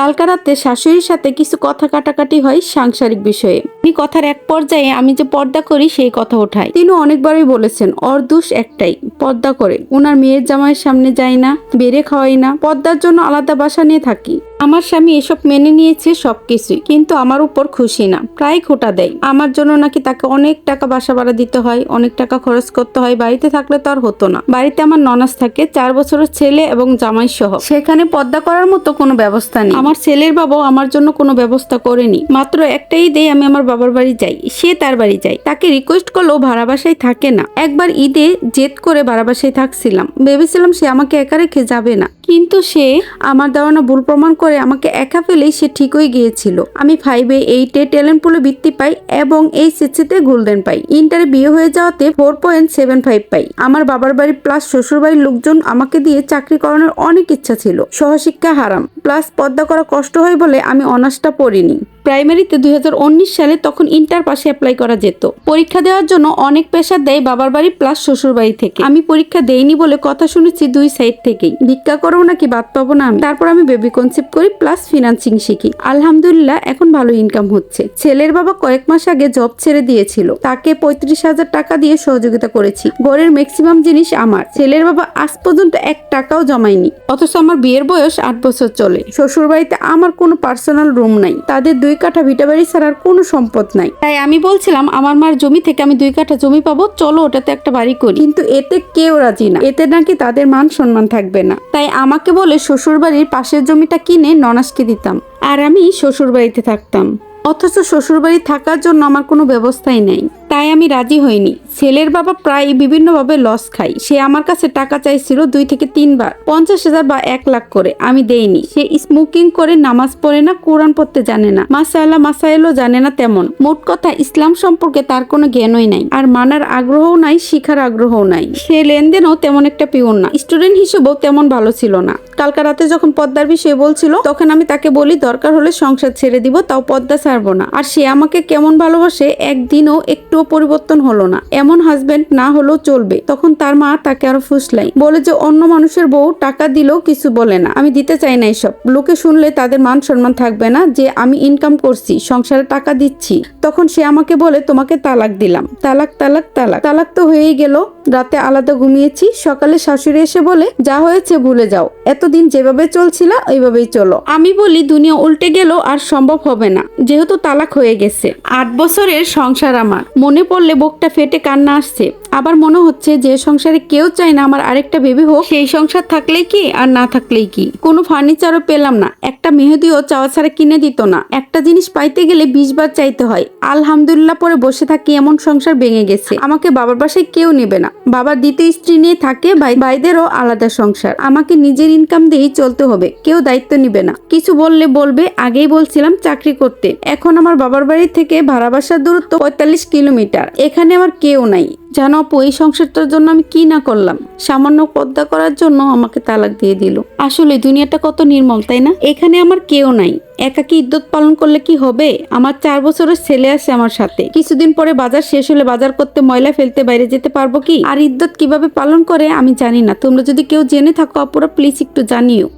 কালকা রাতে শাশুড়ির সাথে কিছু কথা কাটাকাটি হয় সাংসারিক বিষয়ে। তিনি কথার এক পর্যায়ে আমি যে পর্দা করি, সেই কথা ওঠায়। তিনি অনেকবারই বলেছেন, ওর একটাই, পর্দা করে। ওনার মেয়ের জামাইয়ের সামনে যায় না, বেড়ে খাওয়াই না। পর্দার জন্য আলাদা বাসা নিয়ে থাকি। আমার স্বামী এসব মেনে নিয়েছে সবকিছুই, কিন্তু আমার উপর খুশি না, প্রায় খোটা দেয়। আমার জন্য নাকি তাকে অনেক টাকা বাসা ভাড়া দিতে হয়, অনেক টাকা খরচ করতে হয়, বাড়িতে থাকলে তো আর হতো না। বাড়িতে আমার ননাস থাকে, চার বছরের ছেলে এবং জামাই সহ সেখানে পর্দা করার মতো কোনো ব্যবস্থা নেই। আমার ছেলের বাবাও আমার জন্য কোনো ব্যবস্থা করেনি। মাত্র একটাই দেই আমি আমার বাবার বাড়ি যাই, সে তার বাড়ি যায়। তাকে রিকোয়েস্ট করলেও ভাড়া বাসায় থাকে না। একবার ঈদে জেদ করে ভাড়া বাসায় থাকছিলাম। ভেবেছিলাম সে আমাকে একা রেখে যাবে না। কিন্তু সে আমার দেওয়ানো ভুল প্রমাণ করে আমাকে একা ফেলেই সে ঠিক হয়ে গিয়েছিল। আমি ফাইভে এইটে ট্যালেন্ট পুলে বৃত্তি পাই এবং এই সিসিতে গোল্ডেন পাই। ইন্টারে বিয়ে হয়ে যাওয়াতে ফোর পয়েন্ট সেভেন ফাইভ পাই। আমার বাবার বাড়ি প্লাস শ্বশুর বাড়ির লোকজন আমাকে দিয়ে চাকরি করানোর অনেক ইচ্ছা ছিল। সহশিক্ষা হারাম। প্লাস পদ্মা করা কষ্ট হয় বলে আমি অনার্সটা পড়িনি। প্রাইমারিতে দুই হাজার উনিশ সালে তখন ইন্টার পাশে অ্যাপ্লাই করা যেত। পরীক্ষা দেওয়ার জন্য অনেক প্রেশার দেয় বাবার বাড়ি প্লাস শ্বশুর বাড়ি থেকে। আমি পরীক্ষা দেইনি বলে কথা শুনেছি দুই সাইড থেকেই। ভিক্ষা করেও নাকি বাদ পাবো না আমি? তারপর আমি বেবি কনসেপ্ট করি প্লাস ফিনান্সিং শিখি। আলহামদুলিল্লাহ, এখন ভালো ইনকাম হচ্ছে। ছেলের বাবা কয়েক মাস আগে জব ছেড়ে দিয়েছিল। তাকে পঁয়ত্রিশ হাজার টাকা দিয়ে সহযোগিতা করেছি। ঘরের ম্যাক্সিমাম জিনিস আমার। ছেলের বাবা আজ পর্যন্ত এক টাকাও জমায়নি। অথচ আমার বিয়ের বয়স আট বছর চলে। শ্বশুর বাড়িতে আমার কোনো পার্সোনাল রুম নাই। তাদের দুই কাঠা ভিটাবাড়ি ছাড়ার কোনো সম্পদ নাই। তাই আমি বলছিলাম আমার মার জমি থেকে আমি দুই কাঠা জমি পাবো চলো ওটাতে একটা বাড়ি করি। কিন্তু এতে কেউ রাজি না। এতে নাকি তাদের মান সম্মান থাকবে না। তাই আমাকে বলে শ্বশুর বাড়ির পাশের জমিটা কিনে ননাসকে দিতাম আর আমি শ্বশুর বাড়িতে থাকতাম। অথচ শ্বশুরবাড়ি থাকার জন্য আমার কোনো ব্যবস্থাই নেই। তাই আমি রাজি হইনি। ছেলের বাবা প্রায় বিভিন্নভাবে লস খাই সে আমার কাছে টাকা চাইছিল দুই থেকে তিনবার। পঞ্চাশ হাজার বা এক লাখ করে। আমি দেইনি। সে স্মোকিং করে নামাজ পড়ে না, কোরআন পড়তে জানে না। মাসাল্লাহ মাসাইলও জানে না তেমন। মোট কথা, ইসলাম সম্পর্কে তার কোনো জ্ঞানই নাই। আর মানার আগ্রহও নাই, শিখার আগ্রহও নাই। সে লেনদেনও তেমন একটা পিওর না। স্টুডেন্ট হিসেবেও তেমন ভালো ছিল না। কালকা রাতে যখন পদ্মার বিষয়ে বলছিল, তখন আমি তাকে বলি, দরকার হলে সংসার ছেড়ে দিব, তাও পদ্মা ছাড়বো না। আর সে আমাকে কেমন ভালোবাসে, একদিনও একটুও পরিবর্তন হলো না। এমন হাজবেন্ড না হলেও চলবে। তখন তার মা তাকে আরও ফুসলাই। বলে যে, অন্য মানুষের বউ টাকা দিলেও কিছু বলে না। আমি দিতে চাই না এসব। লোকে শুনলে তাদের মান সম্মান থাকবে না যে, আমি ইনকাম করছি, সংসারে টাকা দিচ্ছি। তখন সে আমাকে বলে, তোমাকে তালাক দিলাম। তালাক তালাক তালাক। তালাক তো হয়েই গেল। রাতে আলাদা ঘুমিয়েছি। সকালে শাশুড়ি এসে বলে, যা হয়েছে ভুলে যাও। এতদিন যেভাবে চলছিল, ওইভাবেই চলো। আমি বলি, দুনিয়া উল্টে গেল আর সম্ভব হবে না। যেহেতু তালাক হয়ে গেছে। আট বছরের সংসার আমার। মনে পড়লে বুকটা ফেটে কান্না আসছে। আবার মনে হচ্ছে যে সংসারে কেউ চায় না আমার আরেকটা বেবি হোক। সেই সংসার থাকলেই কি আর না থাকলেই কি? কোনো ফার্নিচারও পেলাম না। একটা মেহেদিও চাওয়া ছাড়া কিনে দিত না। একটা জিনিস পাইতে গেলে বিশ বার চাইতে হয়। আলহামদুলিল্লাহ পরে বসে থাকি এমন সংসার ভেঙে গেছে। আমাকে বাবার বাসায় কেউ নেবে না। বাবার দ্বিতীয় স্ত্রী নিয়ে থাকে ভাই ভাইদেরও আলাদা সংসার। আমাকে নিজের ইনকাম দিয়েই চলতে হবে। কেউ দায়িত্ব নিবে না। কিছু বললে বলবে, আগেই বলছিলাম চাকরি করতে। এখন আমার বাবার বাড়ি থেকে ভাড়া বাসার দূরত্ব পঁয়তাল্লিশ কিলোমিটার। এখানে আমার কেউ নাই। জানো আপু, এই সংসারটার জন্য আমি কি না করলাম? সামান্য পদ্মা করার জন্য আমাকে তালাক দিয়ে দিল। আসলে দুনিয়াটা কত নির্মল তাই না? এখানে আমার কেউ নাই। একাকি ইদ্যত পালন করলে কি হবে? আমার চার বছরের ছেলে আছে আমার সাথে। কিছুদিন পরে বাজার শেষ হলে বাজার করতে ময়লা ফেলতে বাইরে যেতে পারব কি? আর ইদ্যত কীভাবে পালন করে আমি জানি না। তোমরা যদি কেউ জেনে থাকো অপরা প্লিজ একটু জানিও।